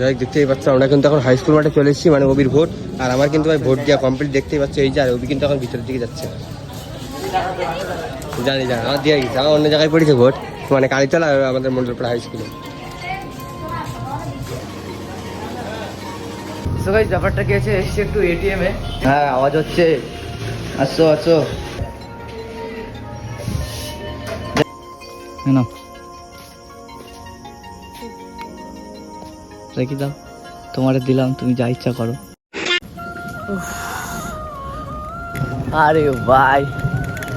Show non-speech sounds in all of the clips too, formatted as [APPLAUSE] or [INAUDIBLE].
যাই দেখতেই পাচ্ছ আমরা কিন্তু এখন হাই স্কুল মাঠে চলে এসেছি মানে ওবির ভোট। আর আমার কিন্তু ভাই ভোট দেওয়া কমপ্লিট দেখতেই পাচ্ছ এই যে আর ওবি কিন্তু এখন ভিতরের দিকে যাচ্ছে। জানি জানি আমার দিয়ে গেছে আমার অন্য জায়গায় পড়েছে ভোট মানে কালীতলা আর আমাদের মন্ডলপাড়া হাই স্কুলে সো গাইস ব্যাপারটা কি আছে এসছি একটু এটিএম এ। হ্যাঁ আওয়াজ হচ্ছে। আসো আসো না রেখে দাও। তোমারে দিলাম তুমি যা ইচ্ছা করো। আরে ভাই।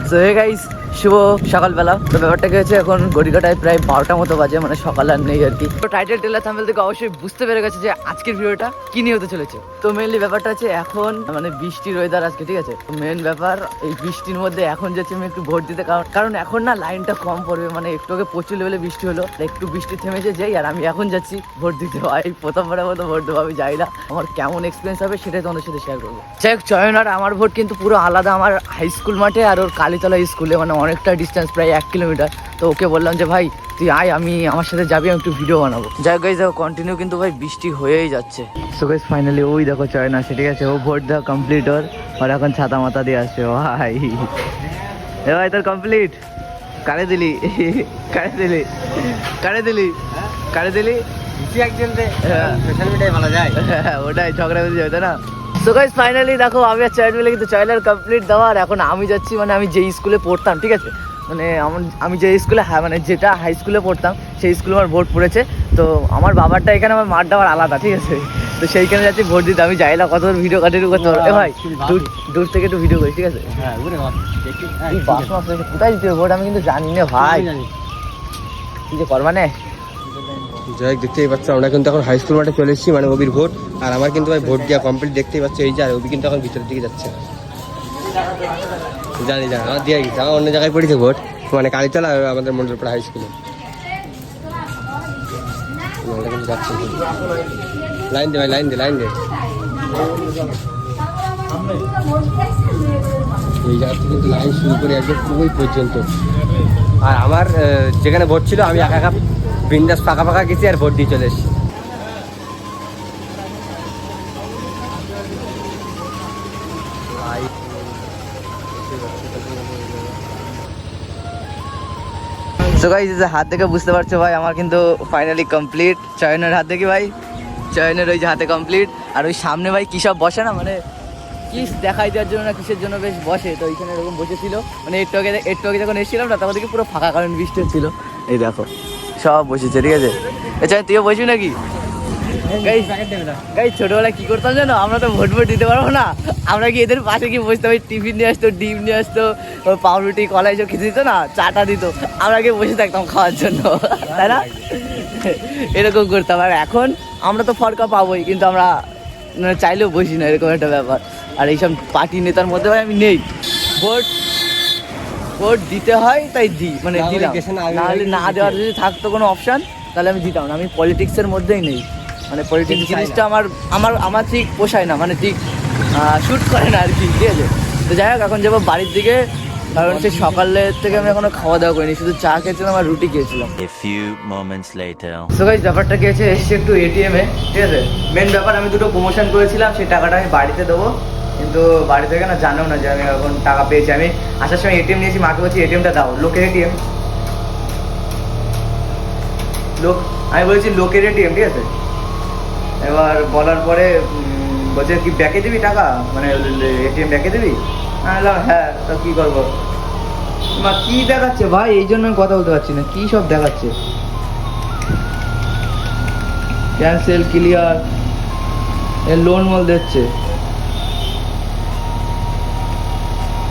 সো গাইস শুভ সকালবেলা। তো ব্যাপারটা কি হচ্ছে এখন গড়িকাটায় প্রায় বারোটা মতো বাজে মানে সকাল আর নেই আর কি। তো টাইটেল টেলার থামেল থেকে অবশ্যই বুঝতে পেরে গেছে যে আজকের ভিডিওটা কি নিয়ে হতে চলেছে। তো মেনলি ব্যাপারটা হচ্ছে এখন মানে বৃষ্টির ওয়েদার আজকে, ঠিক আছে? মেন ব্যাপার, এই বৃষ্টির মধ্যে এখন যাচ্ছি আমি একটু ভোট দিতে, কারণ কারণ এখন না লাইনটা কম পড়বে মানে একটু আগে প্রচুর লেভেলে বৃষ্টি হলো একটু বৃষ্টি থেমেছে যাই, আর আমি এখন যাচ্ছি ভোট দিতে। ভাই, প্রথমবারের মতো ভোট দেবো, আমি যাই না আমার কেমন এক্সপিরিয়েন্স হবে, সেটাই তোমাদের সাথে শেয়ার করব। যাই হোক, চয়ন আর আমার ভোট কিন্তু পুরো আলাদা আমার হাই স্কুল মাঠে আর ওর কালীতলা স্কুলে মানে অনেকটা ডিস্টেন্স প্রায় এক কিলোমিটার তো ওকে বললাম যে ভাই তুই আয় আমি আমার সাথে যাবি আমি একটু ভিডিও বানাবো। যাই গাইজ দেখো কন্টিনিউ কিন্তু ভাই বৃষ্টি হয়েই যাচ্ছে। সো গাইজ ফাইনালি ওই দেখো চয়ন আসে ঠিক আছে? ও ভোট দেওয়া কমপ্লিট ওর। আর এখন ছাতা মাথা দিয়ে আসছে ভাই। এ ভাই তোর কমপ্লিট কারে দিলি? কারে দিলি? কারে দিলি? কারে দিলি? হ্যাঁ। সোশ্যাল মিডিয়ায় ভালো যায়। হ্যাঁ, ওটাই ঝগড়া যাবে তাই না? সো গাইস ফাইনালি দেখো আমি আর চাইল্ড মিলে কিন্তু চাইল্ডের কমপ্লিট দেওয়া। আর এখন আমি যাচ্ছি মানে আমি যেই স্কুলে পড়তাম ঠিক আছে? মানে আমি যে স্কুলে হ্যাঁ মানে যেটা হাই স্কুলে পড়তাম সেই স্কুলে আমার ভোট পড়েছে। তো আমার বাবারটা এখানে আমার মার দেওয়ার আলাদা ঠিক আছে? তো সেইখানে যাচ্ছি ভোট দিতে। আমি যাই না কত ভিডিও কাটিয়ে করতে পারব ভাই দূর দূর থেকে একটু ভিডিও করি ঠিক আছে? হ্যাঁ কোথায় দিতে ভোট আমি কিন্তু জানি না ভাই। কি যে করবা না? যাই দেখতেই পাচ্ছ, আমরা কিন্তু এখন হাই স্কুল মাঠে চলে এসেছি মানে ওবির ভোট। আর আমার কিন্তু ভাই ভোট দেওয়া কমপ্লিট দেখতেই পাচ্ছ, এই যে, আর ওবি কিন্তু এখন ভিতরের দিকে যাচ্ছে। জানি জানি, আমার দিয়ে গেছে, আমার অন্য জায়গায় পড়েছে ভোট মানে কালীতলা, আর আমাদের মন্ডলপাড়া হাই স্কুলে লাইন দে ভাই, লাইন দে লাইন দে। এই জায়গা থেকে শুরু করে পুরোই পর্যন্ত। আর আমার যেখানে ভোট ছিল, আমি একা একা বিন্দাস ফাঁকা ফাঁকা গেছি আর ভোট দিয়ে চলে এসেছি। সো যে হাত থেকে বুঝতে পারছ ভাই, আমার কিন্তু ফাইনালি কমপ্লিট চয়নের হাত দেখি ভাই। চয়নের ওই যে হাতে কমপ্লিট আর ওই সামনে ভাই কী সব বসে না মানে কি দেখাই দেওয়ার জন্য না, কিসের জন্য বেশ বসে। তো ওইখানে এরকম বসেছিল। মানে একটু আগে একটু আগে যখন এসেছিলাম না, তখন দেখি পুরো ফাঁকা কারণ বৃষ্টি হচ্ছিল। এই দেখো। সব বসেছে, ঠিক আছে? আচ্ছা তুইও বসবি নাকি? ছোটবেলায় কি করতাম জানো? আমরা তো ভোট ভোট দিতে পারব না। আমরা কি এদের পাশে কি বসতে ওই টিফিন নিয়ে আসতো, ডিম নিয়ে আসতো পাউরুটি, কলাই সব খেতে দিত না? চাটা দিত। আমরা গিয়ে বসে থাকতাম খাওয়ার জন্য। তাই না? এরকম করতাম। আর এখন আমরা তো ফরকা পাবোই, কিন্তু আমরা মানে চাইলেও বসি না, এরকম একটা ব্যাপার। আর এইসব পার্টি নেতার মধ্যে আমি নেই। ভোট ভোট দিতে হয় তাই দিই মানে না হলে দিলাম। দেশে না- না হলে না দেওয়ার যদি থাকতো কোনো অপশন তাহলে আমি দিতাম না। আমি পলিটিক্সের মধ্যেই নেই। মানে পলিটিক্স জিনিসটা আমার আমার আমার ঠিক পোষায় না। মানে ঠিক শ্যুট করে না আর কি ঠিক আছে? তো যাই হোক এখন যাব বাড়ির দিকে। কারণ সেই সকালের থেকে আমি এখনও খাওয়া দাওয়া করিনি। শুধু চা খেয়েছিলাম আর রুটি খেয়েছিলাম। A few moments later. So guys ব্যাপারটা কি আছে এসছি একটু এটিএম এ ঠিক আছে? মেন ব্যাপার আমি দুটো প্রমোশন করেছিলাম। সেই টাকাটা আমি বাড়িতে দেবো। কিন্তু বাড়ি থেকে না জানেও না যে আমি এখন টাকা পেয়েছি। আমি আসার সময় এটিএম নিয়েছি, মাকে বলছি এটিএমটা দাও, লোকের এটিএম লোক, আমি বলেছি, লোকের এটিএম ঠিক আছে? এবার বলার পরে বলছে, কি ব্যাকে দিবি টাকা? মানে এটিএম ব্যাকে দিবি? আমি বললাম হ্যাঁ তো কি করব? মা, কি দেখাচ্ছে ভাই? এই জন্য আমি কথা বলতে পারছি না, কি সব দেখাচ্ছে? ক্যান্সেল ক্লিয়ার এর লোন মল দিচ্ছে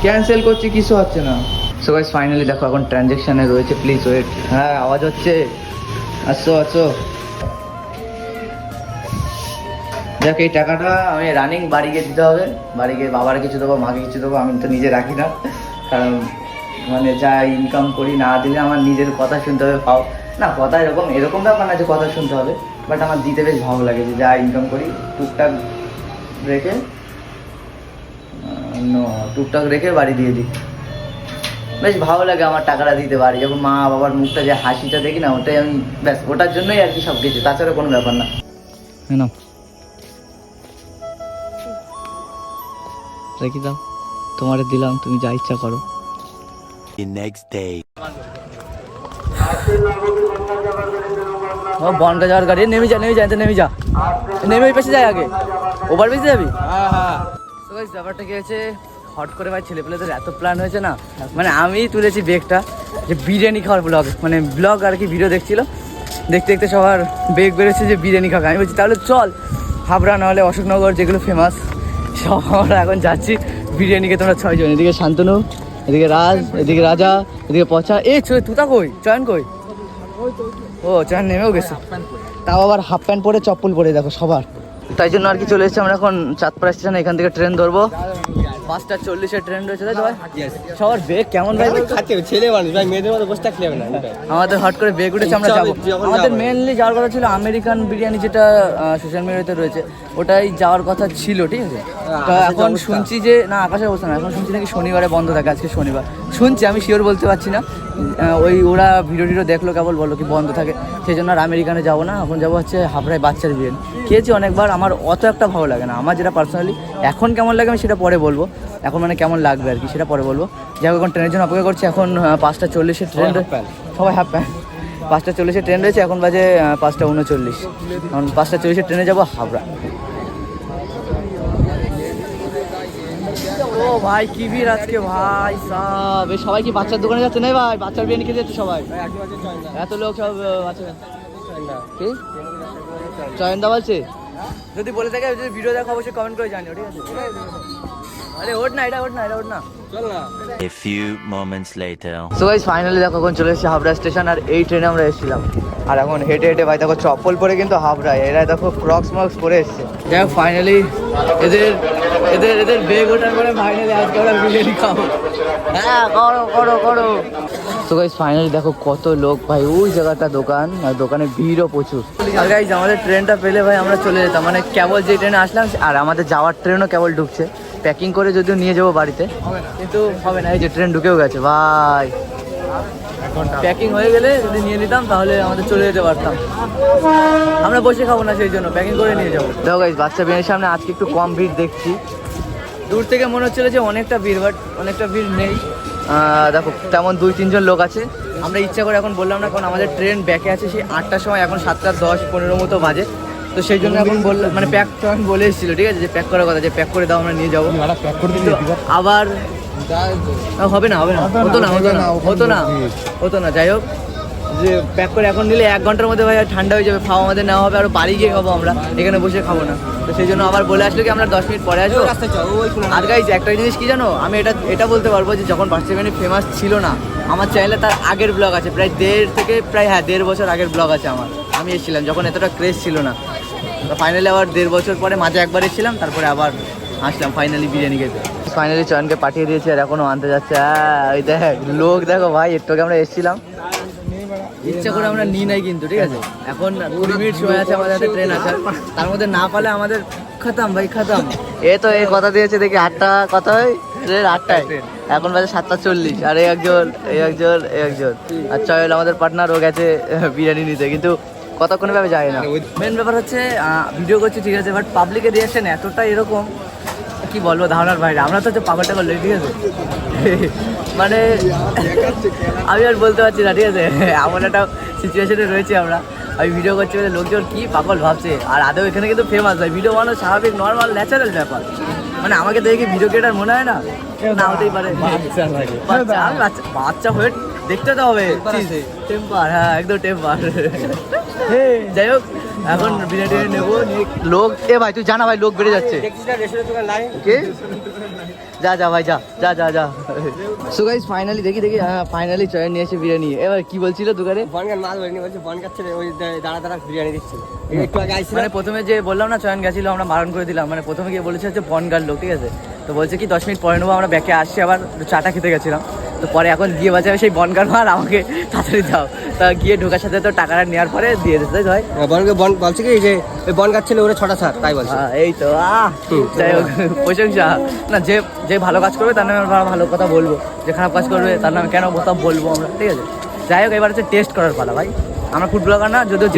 ক্যান্সেল করছি কিছু হচ্ছে না। সো গাইস ফাইনালি দেখো এখন ট্রানজ্যাকশনে রয়েছে প্লিজ ওয়েট হ্যাঁ আওয়াজ হচ্ছে। আসো আসো। দেখ এই টাকাটা আমি রানিং বাড়ি গিয়ে দিতে হবে। বাড়ি গিয়ে বাবার কিছু দেবো মাকে কিছু দেবো আমি তো নিজে রাখি না। কারণ মানে যা ইনকাম করি না দিলে আমার নিজের কথা শুনতে হবে। পাও না কথা এরকম এরকম ব্যাপার না যে কথা শুনতে হবে। বাট আমার দিতে বেশ ভালো লাগে যে যা ইনকাম করি টুকটাক রেখে টুকটাক রেখে বাড়ি দিয়ে দিই। বেশ ভালো লাগে আমার টাকাটা দিতে পারি যখন মা বাবার মুখটা যে হাসিটা দেখি না ওটাই আমি ব্যাস ওটার জন্যই আর কি সব কিছু তাছাড়া কোনো ব্যাপার না। না রেখে দাও। তোমারে দিলাম তুমি যা ইচ্ছা করো। বনগা যাওয়ার গাড়ি। নেমে যা নেমে যা নেমে যা। নেমে ওই পাশে যাই আগে। ওভার ব্রিজে যাবি? হ্যাঁ। হ্যাঁ ব্যাপারটা কি হয়েছে? হট করে ভাই ছেলেপেলেদের এত প্ল্যান হয়েছে না? মানে আমি তুলেছি বেগটা যে বিরিয়ানি খাওয়ার ব্লগ মানে ব্লগ আর কি ভিডিও দেখছিল। দেখতে দেখতে সবার বেগ বেরোচ্ছে যে বিরিয়ানি খাওয়া আমি বলছি, তাহলে চল, হাবড়া নাহলে অশোকনগর যেগুলো ফেমাস সব এখন যাচ্ছি। বিরিয়ানি বিরিয়ানিকে তোমরা ছয়জন, এদিকে শান্তনু, এদিকে রাজ, এদিকে রাজা, এদিকে পচা। এ তুতা কই? চয়ন কই? ও, চয়ন নেমেও গেছে। তাও আবার হাফ প্যান্ট পরে চপ্পল পরে দেখো সবার। তাই জন্য আর কি চলে এসেছি আমরা এখন চাঁদপাড়া স্টেশন এখান থেকে ট্রেন ধরবো। পাঁচটা চল্লিশের ট্রেন রয়েছে তাই তো সবার বেগ কেমন ভাই? ছেলে মানুষ ভাই মেয়েদের মতো বসে থাকলে না আমাদের হট করে বেগ উঠেছে আমরা যাব। আমাদের মেনলি যাওয়ার কথা ছিল আমেরিকান বিরিয়ানি যেটা সোশ্যাল মিডিয়াতে রয়েছে। ওটাই যাওয়ার কথা ছিল ঠিক আছে? তো এখন শুনছি যে না আকাশের অবস্থা না এখন শুনছি নাকি শনিবারে বন্ধ থাকে আজকে শনিবার। শুনছি আমি শিওর বলতে পারছি না। ওই ওরা ভিডিও টিডিও দেখল কেবল বলল কি বন্ধ থাকে। সেই জন্য আর আমেরিকানে যাব না এখন যাব হচ্ছে হাবড়ায় বাচ্চার বিরিয়ানি। খেয়েছি অনেকবার আমার অত একটা ভালো লাগে না। আমার যেটা পার্সোনালি এখন কেমন লাগে আমি সেটা পরে বলব। এখন মানে কেমন লাগবে আর কি সেটা পরে বলব। যাই হোক এখন ট্রেনের জন্য অপেক্ষা করছি এখন পাঁচটা চল্লিশের ট্রেন সবাই হাফ প্যান্ট। পাঁচটা চল্লিশের ট্রেন রয়েছে, এখন বাজে পাঁচটা উনচল্লিশ। এখন পাঁচটা চল্লিশের ট্রেনে যাব হাবড়া। ও ভাই, কি ভিড় আজকে ভাই, সব। সবাই কি বাচ্চার দোকানে যাচ্ছে না ভাই? বাচ্চার বিরিয়ানি খেতে যাচ্ছে সবাই? এত লোক সব বাচ্চা কি? চয়নদা বলছে? যদি বলে থাকে, যদি ভিডিও দেখো, অবশ্যই কমেন্ট করে জানিও, ঠিক আছে? আরে ওঠ না এটা ওঠ না এটা ওঠ না A few moments later. So guys finally দেখো এখন চলে এসেছি হাবড়া স্টেশন আর এই ট্রেনে আমরা এসেছিলাম। আর এখন হেঁটে হেঁটে ভাই দেখো চপ্পল পরে কিন্তু হাবড়ায়। এরা দেখো ক্রক্স মক্স পরে এসছে। যাই হোক ফাইনালি এদের এদের এদের বেগ ওঠার পরে ফাইনালি আজকে আমরা বিরিয়ানি খাব। হ্যাঁ করো করো করো। তো গাইস ফাইনালি দেখো কত লোক ভাই ওই জায়গাটা দোকান আর দোকানে ভিড়ও প্রচুর। আর গাইস আমাদের ট্রেনটা পেলে ভাই আমরা চলে যেতাম। মানে কেবল যে ট্রেনে আসলাম আর আমাদের যাওয়ার ট্রেনও কেবল ঢুকছে। প্যাকিং করে যদিও নিয়ে যাব বাড়িতে, কিন্তু হবে না, এই যে ট্রেন ঢুকেও গেছে, ভাই। প্যাকিং হয়ে গেলে যদি নিয়ে নিতাম, তাহলে আমাদের চলে যেতে পারতাম। আমরা বসে খাব না সেই জন্য প্যাকিং করে নিয়ে যাব। দেখো গাইজ বাচ্চা বিয়ের সামনে আজকে একটু কম ভিড় দেখছি। দূর থেকে মনে হচ্ছিল যে অনেকটা ভিড় বাট অনেকটা ভিড় নেই। দেখো, তেমন দুই, তিনজন লোক আছে। আমরা ইচ্ছা করে এখন বললাম না, কারণ আমাদের ট্রেন ব্যাকে আছে সেই আটটার সময়, এখন সাতটা দশ পনেরো মতো বাজে। তো সেই জন্য এখন বললাম মানে প্যাক তো আমি বলে এসেছিল ঠিক আছে? যে প্যাক করার কথা যে প্যাক করে দাও আমরা নিয়ে যাব। কিন্তু আবার হবে না হবে না। হতো না হতো না হতো না হতো না। যাই হোক যে প্যাক করে এখন নিলে এক ঘণ্টার মধ্যে ভাই আর ঠান্ডা হয়ে যাবে খাওয়া আমাদের নেওয়া হবে আর বাড়ি গিয়ে খাব আমরা এখানে বসে খাব না। তো সেই জন্য আবার বলে আসলো কি আমরা দশ মিনিট পরে আসব। আর গাইজ একটা জিনিস কি জানো? আমি এটা এটা বলতে পারব যে যখন বার্সেভেনি ফেমাস ছিল না আমার চ্যানেলে তার আগের ব্লগ আছে প্রায় দেড় থেকে প্রায় হ্যাঁ দেড় বছর আগের ব্লগ আছে আমার। আমি এসেছিলাম যখন এতটা ক্রেজ ছিল না। তো ফাইনালি আবার দেড় বছর পরে মাঝে একবার এসেছিলাম তারপরে আবার আসলাম ফাইনালি বিরিয়ানি খেতে। ফাইনালি চয়নকে পাঠিয়ে দিয়েছি আর এখনও আনতে যাচ্ছে। ওই দেখ লোক দেখো ভাই একটু আগে আমরা এসেছিলাম। ইচ্ছা করে আমরা নিই নাই কিন্তু ঠিক আছে? এখন কুড়ি মিনিট সময় আছে আমাদের হাতে ট্রেন আছে। তার মধ্যে না পালে আমাদের খাতাম ভাই খাতাম। এ তো এই কথা দিয়েছে দেখি আটটা কথা হয়? ট্রেন আটটায়। এখন বাজে সাতটা চল্লিশ। আর এই একজন এই একজন এই একজন। আর চয়ল আমাদের পার্টনার ও গেছে বিরিয়ানি নিতে। কিন্তু কতক্ষণে ভাবে যায় না? মেন ব্যাপার হচ্ছে ভিডিও করছি ঠিক আছে বাট পাবলিকের রিয়াকশন এতটা এরকম কি বলব ধারণার বাইরে? আমরা তো হচ্ছে পাগল টাগল ঠিক আছে? [LAUGHS] মানে আমি আর বলতে পারছি না ঠিক আছে? [LAUGHS] এমন একটা সিচুয়েশনে রয়েছে আমরা। আমি ভিডিও করছি বলে লোকজন কি পাগল ভাবছে? আর আদৌ এখানে কিন্তু ফেমাস হয়। ভিডিও বানানো স্বাভাবিক নর্মাল ন্যাচারাল ব্যাপার। মানে আমাকে দেখে ভিডিও ক্রিয়েটার মনে হয় না? না হতেই পারে। বাচ্চা হয়ে দেখতে তো হবে। টেম্পার হ্যাঁ একদম টেম্পার যাই হোক এখন বিরিয়ানি নেব লোক এ ভাই তুই জানা ভাই লোক বেড়ে যাচ্ছে। কে? যা যা ভাই যা যা যা যা। সো গাইস ফাইনালি দেখি দেখি হ্যাঁ ফাইনালি চয়ন নিয়ে এসে বিরিয়ানি। এবার কি বলছিল দোকানে? বনগান মাল ধরিনি বলছে বন খাচ্ছে রে, ওই দাঁড়া দাঁড়া বিরিয়ানি দিচ্ছিল একটু আগে আইছিল। মানে প্রথমে যে বললাম না চয়ন গেছিল আমরা মারণ করে দিলাম। মানে প্রথমে গিয়ে বলেছে হচ্ছে বনগার লোক ঠিক আছে? তো বলছে কি দশ মিনিট পরে নেব আমরা ব্যাকে আসছি আবার চাটা খেতে গেছিলাম। তো পরে এখন গিয়ে বাঁচাবে সেই বনগার মার আমাকে তাড়াতাড়ি দাও। তা গিয়ে ঢোকার সাথে তো টাকাটা নেওয়ার পরে দিয়ে দিতে ভাই বনকে বন বলছে কি যে ওই বন গাছ ছিল ওরা ছটা ছাড় তাই বলছে। হ্যাঁ, এই তো আহ যাই হোক প্রশংসা। না যে যে ভালো কাজ করবে তার নামে আমরা ভালো কথা বলব। যে খারাপ কাজ করবে তার নামে কেন কথা বলব আমরা ঠিক আছে? যাই হোক এবার হচ্ছে টেস্ট করার পালা ভাই। আমরা ফুড ব্লগার না যদিও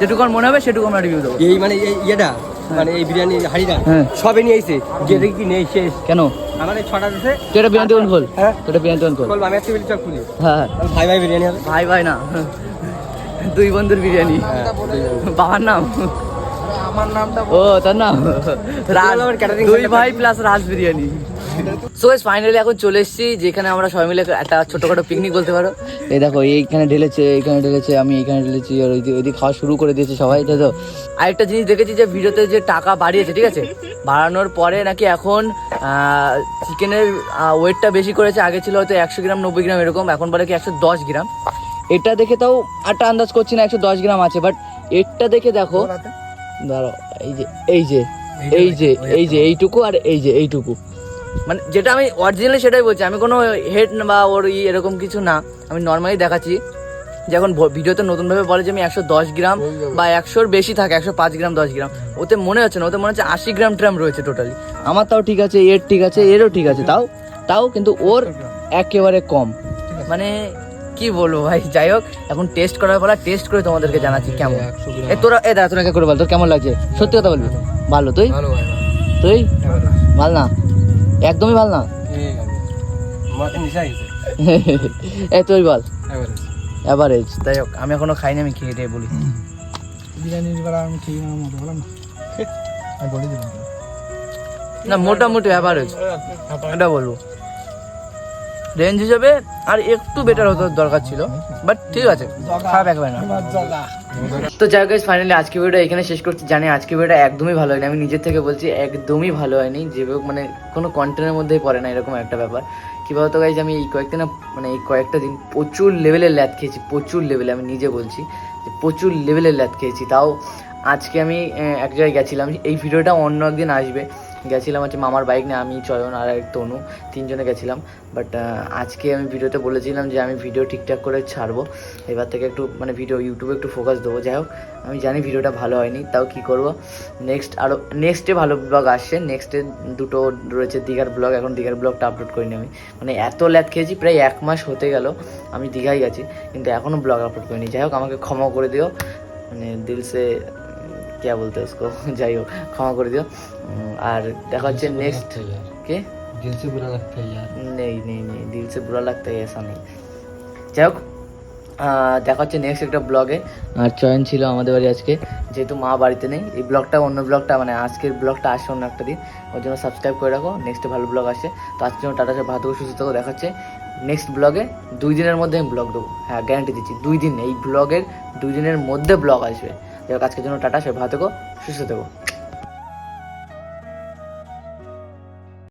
যেটুকু মনে হবে সেটুকু আমরা রিভিউ দেবো। এই মানে ইয়েটা? মানে এই বিরিয়ানি হাড়িটা হ্যাঁ। সবে নিয়ে আইছে। যেটা কি নেই শেষ। কেন? আমার এই ছটা দিছে। বিরিয়ানি দোকান খোল। হ্যাঁ। বিরিয়ানি দোকান খোল। আমি একটা বিরিয়ানি খুলি। হ্যাঁ হ্যাঁ। ভাই ভাই বিরিয়ানি হবে। ভাই ভাই না। দুই বন্ধুর বিরিয়ানি। হ্যাঁ, বাবার নাম? আমার নামটা ও তার নাম? রাজ দুই ভাই plus Raj biryani. So finally এখন চলে এসেছি যেখানে আমরা সবাই মিলে একটা ছোটখাটো পিকনিক বলতে পারো। এই দেখো এইখানে ঢেলেছে এইখানে ঢেলেছে আমি এইখানে ঢেলেছি আর ওইদিকে ওইদিকে খাওয়া শুরু করে দিয়েছে সবাই তাই তো? আরেকটা জিনিস দেখেছি যে ভিডিওতে যে টাকা বাড়িয়েছে ঠিক আছে? বাড়ানোর পরে নাকি এখন চিকেনের ওয়েটটা বেশি করেছে আগে ছিল হয়তো একশো গ্রাম নব্বই গ্রাম এরকম এখন বলে কি একশো দশ গ্রাম। এটা দেখে তাও একটা আন্দাজ করছি না একশো দশ গ্রাম আছে বাট এটা দেখে দেখো দাঁড়াও এই যে এই যে এই যে এই যে এইটুকু আর এই যে এইটুকু। মানে যেটা আমি অরিজিনালি সেটাই বলছি আমি কোনো হেড বা ওর ই এরকম কিছু না আমি নর্মালি দেখাচ্ছি যখন ভিডিওতে নতুনভাবে বলে যে আমি একশো দশ গ্রাম বা একশোর বেশি থাকে একশো পাঁচ গ্রাম দশ গ্রাম ওতে মনে হচ্ছে না ওতে মনে হচ্ছে আশি গ্রাম ট্রাম রয়েছে টোটালি আমার তাও ঠিক আছে এর ঠিক আছে এরও ঠিক আছে তাও তাও কিন্তু ওর একেবারে কম। মানে কি বলব ভাই যাই হোক এখন টেস্ট করার পর টেস্ট করে তোমাদেরকে জানাচ্ছি কেমন। এ তোরা এ দাদা তোরা কে করে বল তোর কেমন লাগছে? সত্যি কথা বলবি? ভালো তুই? ভালো তুই? ভালো না? একদমই ভালো না? মাকে নিশা এ তুই বল এভারেজ অ্যাভারেজ তাই হোক আমি এখনও খাইনি আমি খেয়ে দিয়ে বলি। বিরিয়ানির বেলা আমি খেয়ে না মতো বললাম না। আমি দিলাম। না মোটামুটি অ্যাভারেজ এটা বলব। রেঞ্জ হিসেবে আর একটু বেটার হতো দরকার ছিল। বাট ঠিক আছে, খারাপ একেবারে না। তো যাই হোক ফাইনালি আজকে ভিডিওটা এখানে শেষ করছি। জানি আজকে ভিডিওটা একদমই ভালো হয়নি। আমি নিজের থেকে বলছি একদমই ভালো হয়নি। যে মানে কোনো কন্টেন্টের মধ্যেই পড়ে না এরকম একটা ব্যাপার। কি বলতো গাইজ আমি এই কয়েকদিন মানে এই কয়েকটা দিন প্রচুর লেভেলের ল্যাদ খেয়েছি, প্রচুর লেভেলে আমি নিজে বলছি যে প্রচুর লেভেলের ল্যাদ খেয়েছি। তাও আজকে আমি এক জায়গায় গেছিলাম, এই ভিডিওটা অন্য একদিন আসবে। গেছিলাম হচ্ছে মামার বাইক নিয়ে, আমি, চয়ন আর এক তনু, তিনজনে গেছিলাম। বাট আজকে আমি ভিডিওতে বলেছিলাম যে আমি ভিডিও ঠিকঠাক করে ছাড়বো। এবার থেকে একটু মানে ভিডিও ইউটিউবে একটু ফোকাস দেবো। যাই হোক, আমি জানি ভিডিওটা ভালো হয়নি, তাও কি করব? নেক্সট আরও নেক্সটে ভালো ব্লগ আসছে। নেক্সটে দুটো রয়েছে দীঘার ব্লগ এখন দীঘার ব্লগটা আপলোড করিনি আমি। মানে এত ল্যাদ খেয়েছি, প্রায় এক মাস হতে গেল আমি দীঘায় গেছি, কিন্তু এখনও ব্লগ আপলোড করিনি। যাই হোক, আমাকে ক্ষমা করে দিও। মানে দিল কে বলতে উসকো যাই হোক ক্ষমা করে দিও আর দেখা হচ্ছে নেক্সট কে দিল সে বুরা লাগতা হ্যাঁ নেই নেই নেই দিল সে বুরা লাগতা হ্যাঁ এসা নেই যাই হোক দেখা হচ্ছে নেক্সট একটা ব্লগে আর চয়ন ছিল আমাদের বাড়ি আজকে। যেহেতু মা বাড়িতে নেই এই ব্লগটা অন্য ব্লগটা মানে আজকের ব্লগটা আসে অন্য একটা দিন। ওর জন্য সাবস্ক্রাইব করে রাখো। নেক্সট ভালো ব্লগ আসে। তো আজকের জন্য টাটা ভাত সুস্থ থাকো। দেখা হচ্ছে নেক্সট ব্লগে দুই দিনের মধ্যে আমি ব্লগ দেবো। হ্যাঁ গ্যারান্টি দিচ্ছি দুই দিন এই ব্লগের দুই দিনের মধ্যে ব্লগ আসবে। যাই আজকের জন্য টাটা সে ভালো থেকো সুস্থ থেকো।